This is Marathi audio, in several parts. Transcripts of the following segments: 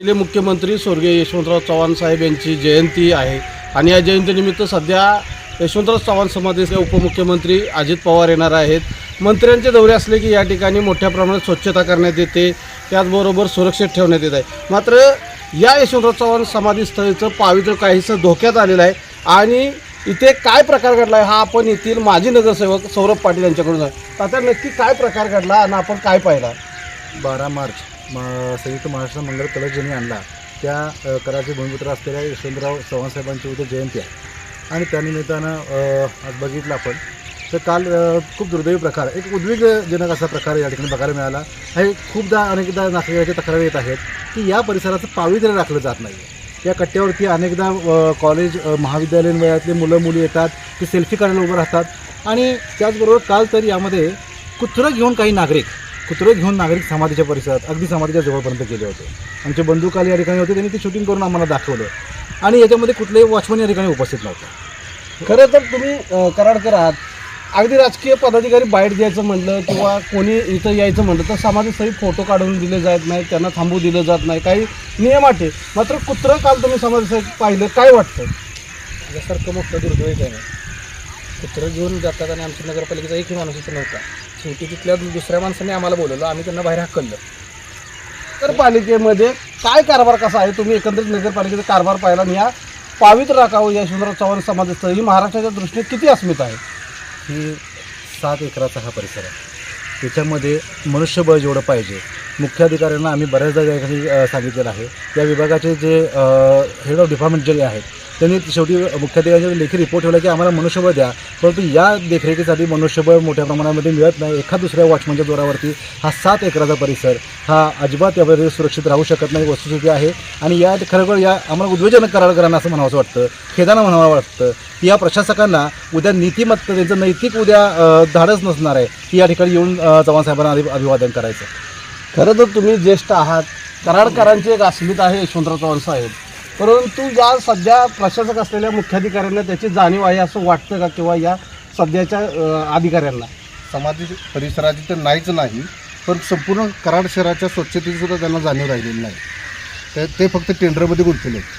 पहिले मुख्यमंत्री स्वर्गीय यशवंतराव चव्हाण साहेब यांची जयंती आहे. आणि या जयंतीनिमित्त सध्या यशवंतराव चव्हाण समाधीचे उपमुख्यमंत्री अजित पवार येणार आहेत. मंत्र्यांचे दौरे असले की या ठिकाणी मोठ्या प्रमाणात स्वच्छता करण्यात येते. त्याचबरोबर सुरक्षित ठेवण्यात येत आहे. मात्र या यशवंतराव चव्हाण समाधीस्थळीचं पावित्र्य काहीसं धोक्यात आलेलं आहे. आणि इथे काय प्रकार घडला आहे हा आपण येथील माजी नगरसेवक सौरभ पाटील यांच्याकडून आहे आता नक्की काय प्रकार घडला आणि आपण काय पाहिला? बारा मार्च. म संयुक्त महाराष्ट्र मंगल कलश ज्यांनी आणला त्या कराचे भूमिपुत्र असलेल्या यशवंतराव चव्हाण साहेबांची उद्या जयंती आहे. आणि त्यानिमित्तानं आज बघितलं आपण तर काल खूप दुर्दैवी प्रकार एक उद्वेगजनक असा प्रकार या ठिकाणी बघायला मिळाला. हे खूपदा अनेकदा नागरिकांच्या तक्रारी येत आहेत की या परिसराचं पावित्र्य राखलं जात नाही या कट्ट्यावरती अनेकदा कॉलेज महाविद्यालयीन वयातले मुलं मुली येतात ते सेल्फी काढायला उभं राहतात. आणि त्याचबरोबर काल तर यामध्ये कुत्रं घेऊन काही नागरिक कुत्रं घेऊन नागरिक समाधीच्या परिसरात अगदी समाधीच्या जवळपर्यंत गेले होते. आमचे बंधू काल या ठिकाणी होते त्यांनी ते शूटिंग करून आम्हाला दाखवलं. आणि याच्यामध्ये कुठलेही वॉचमन या ठिकाणी उपस्थित नव्हते. खरं तर तुम्ही कराडकर आहात. अगदी राजकीय पदाधिकारी बाहेर द्यायचं म्हटलं किंवा कोणी इथं यायचं म्हटलं तर समाजास्थळी फोटो काढून दिले जात नाहीत त्यांना थांबू दिलं जात नाही. काही नियम आहे मात्र कुत्रं काल तुम्ही समाजास्थळी पाहिलं काय वाटतं? यासारखं मोठं दुर्दैव आहे. कुत्रं घेऊन जातात आणि आमच्या नगरपालिकेचा एकही माणूस इथं नव्हता. शेवटी तिथल्या दुसऱ्या माणसाने आम्हाला बोलवलं. आम्ही त्यांना बाहेर हाकललं. नगरपालिकेमध्ये काय कारभार कसा आहे? तुम्ही एकंदरीत नगरपालिकेचा कारभार पाहिला आणि या पावित्र राखावं यशवंतराव चव्हाण समाजस्थळ ही महाराष्ट्राच्या दृष्टीने किती अस्मिता आहे? ही सात एकराचा हा परिसर आहे. त्याच्यामध्ये मनुष्यबळ जेवढं पाहिजे मुख्याधिकाऱ्यांना आम्ही बऱ्याचदा या ठिकाणी सांगितलेलं आहे. या विभागाचे जे हेड ऑफ डिपार्टमेंट जे आहेत त्यांनी शेवटी मुख्याधिकाऱ्यांच्या लेखी रिपोर्ट ठेवला की आम्हाला मनुष्यबळ द्या. परंतु या देखरेखीसाठी मनुष्यबळ मोठ्या प्रमाणामध्ये मिळत नाही. एखाद दुसऱ्या वॉचमनच्या जोरावरती हा सात एकराचा परिसर हा अजिबात यामध्ये सुरक्षित राहू शकत नाही वस्तुस्थिती आहे. आणि या खरोखर या आम्हाला उद्वेजनक कराडकरांना असं म्हणावंसं वाटतं खेदानं म्हणावं वाटतं की या प्रशासकांना उद्या नीतिमत्ता त्यांचं नैतिक उद्या धाडच नसणार आहे की या ठिकाणी येऊन चव्हाण साहेबांना अभि- अभिवादन करायचं. खरं तर तुम्ही ज्येष्ठ आहात. कराडकरांची एक अस्मिता आहे यशवंतराव चव्हाण साहेब. परंतु या सध्या प्रशासक असलेल्या मुख्याधिकाऱ्यांना त्याची जाणीव आहे असं वाटतं का किंवा या सध्याच्या अधिकाऱ्यांना? समाधी परिसराची तर नाहीच नाही पण संपूर्ण कराड शहराच्या स्वच्छतेची सुद्धा त्यांना जाणीव राहिलेली नाही. तर ते फक्त टेंडरमध्ये गुंतलेले आहेत.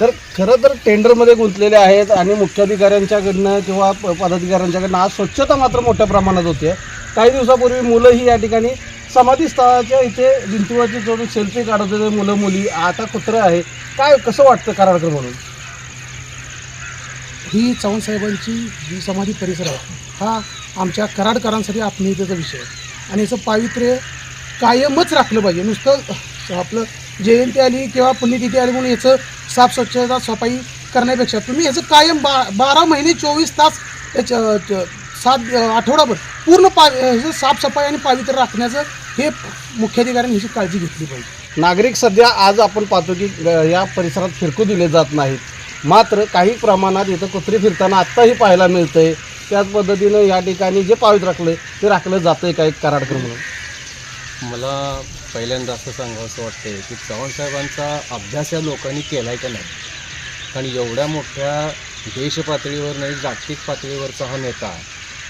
तर खरं तर टेंडरमध्ये गुंतलेले आहेत आणि मुख्याधिकाऱ्यांच्याकडनं किंवा पदाधिकाऱ्यांच्याकडनं आज स्वच्छता मात्र मोठ्या प्रमाणात होते काही दिवसापूर्वी मुलंही या ठिकाणी समाधी स्थळाच्या इथे भिंतीवरची जोडून सेल्फी काढत होते मुलं मुली. आता कुत्रं आहे. काय कसं वाटतं कराडकर म्हणून? ही चव्हाणसाहेबांची जी समाधी परिसर आहे हा आमच्या कराडकरांसाठी आत्मीयतेचा विषय आहे. आणि याचं पावित्र्य कायमच राखलं पाहिजे. नुसतं आपलं जयंती आली किंवा पुण्यतिथी आली म्हणून याचं साफ स्वच्छता सफाई करण्यापेक्षा तुम्ही याचं कायम बा बारा महिने चोवीस तास याच्या सात आठवडाभर पूर्ण पा ह्याचं साफसफाई आणि पावित्र्य राखण्याचं हे मुख्याधिकाऱ्यांनी ह्याची काळजी घेतली पाहिजे. नागरिक सध्या आज आपण पाहतो की अ, या परिसरात फिरकू दिले जात नाहीत. मात्र काही प्रमाणात इथं कुत्री फिरताना आत्ताही पाहायला मिळतंय. त्याच पद्धतीनं या ठिकाणी जे पावित राखलं ते राखलं जातंय काही कराडकर म्हणून? मला पहिल्यांदा असं सांगावं असं वाटतंय की चव्हाण साहेबांचा अभ्यास या लोकांनी केला आहे का नाही? कारण एवढ्या मोठ्या देश पातळीवर नाही जागतिक पातळीवरचा हा नेता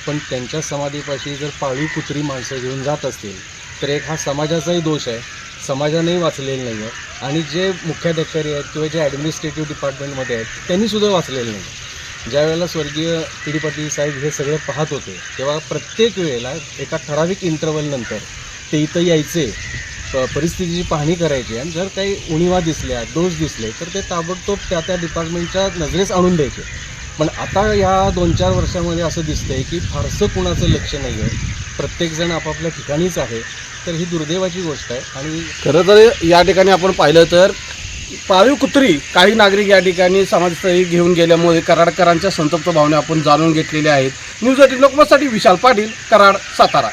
पण त्यांच्या समाधीपाशी जर पाळीव कुत्री माणसं घेऊन जात असतील तर एक हा समाजाचाही दोष आहे. समाजानेही वाचलेलं नाही आहे आणि जे मुख्याधिकारी आहेत किंवा जे ॲडमिनिस्ट्रेटिव्ह डिपार्टमेंटमध्ये आहेत त्यांनीसुद्धा वाचलेलं नाही ज्या वेळेला स्वर्गीय पी डी पाटील साहेब हे सगळं पाहत होते तेव्हा प्रत्येक वेळेला एका ठराविक इंटरवलनंतर ते इथं यायचे. प- परिस्थितीची पाहणी करायची. आणि जर काही उणिवा दिसल्या दोष दिसले तर ते ताबडतोब त्या त्या डिपार्टमेंटच्या नजरेस आणून द्यायचे. पण आता या दोन चार वर्षामध्ये असं दिसतंय की फारसं कुणाचं लक्ष नाही आहे प्रत्येकजण आपापल्या ठिकाणीच आहे. तर ही दुर्दैवाची गोष्ट आहे. आणि खरं तर या ठिकाणी आपण पाहिलं तर पाळीव कुत्री काही नागरिक या ठिकाणी समाजस्थळी घेऊन गेल्यामुळे कराडकरांच्या संतप्त भावना आपण जाणून घेतलेल्या आहेत. न्यूज एटीन लोकमतसाठी विशाल पाटील कराड सातारा.